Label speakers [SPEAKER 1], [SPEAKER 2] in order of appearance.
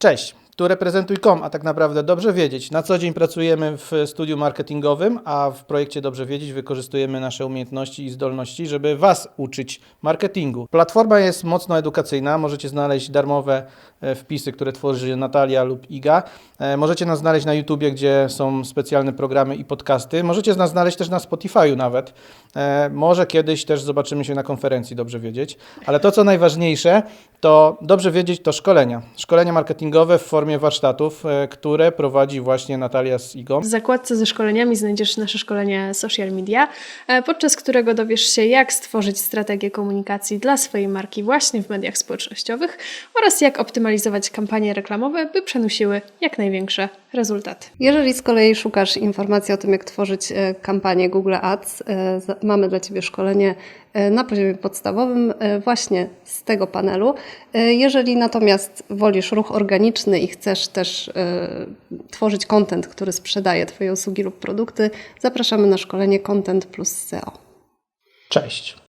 [SPEAKER 1] Cześć, tu reprezentuj.com, a tak naprawdę dobrze wiedzieć. Na co dzień pracujemy w studiu marketingowym, a w projekcie Dobrze Wiedzieć wykorzystujemy nasze umiejętności i zdolności, żeby Was uczyć marketingu. Platforma jest mocno edukacyjna, możecie znaleźć darmowe e, wpisy, które tworzy Natalia lub Iga. E, Możecie nas znaleźć na YouTubie, gdzie są specjalne programy i podcasty. Możecie nas znaleźć też na Spotify'u nawet. E, Może kiedyś też zobaczymy się na konferencji, dobrze wiedzieć. Ale to, co najważniejsze, to dobrze wiedzieć to szkolenia. Szkolenia marketingowe w formie warsztatów, e, które prowadzi właśnie Natalia z Igą.
[SPEAKER 2] W zakładce ze szkoleniami znajdziesz nasze szkolenie social media, e, podczas którego dowiesz się, jak stworzyć strategię komunikacji dla swojej marki właśnie w mediach społecznościowych oraz jak optymalizować kampanie reklamowe, by przenosiły jak największe rezultaty.
[SPEAKER 3] Jeżeli z kolei szukasz informacji o tym, jak tworzyć e, kampanię Google Ads, e, mamy dla Ciebie szkolenie e, na poziomie podstawowym właśnie z tego panelu. Jeżeli natomiast wolisz ruch organiczny i chcesz też tworzyć content, który sprzedaje Twoje usługi lub produkty, zapraszamy na szkolenie Content plus SEO.
[SPEAKER 1] Cześć.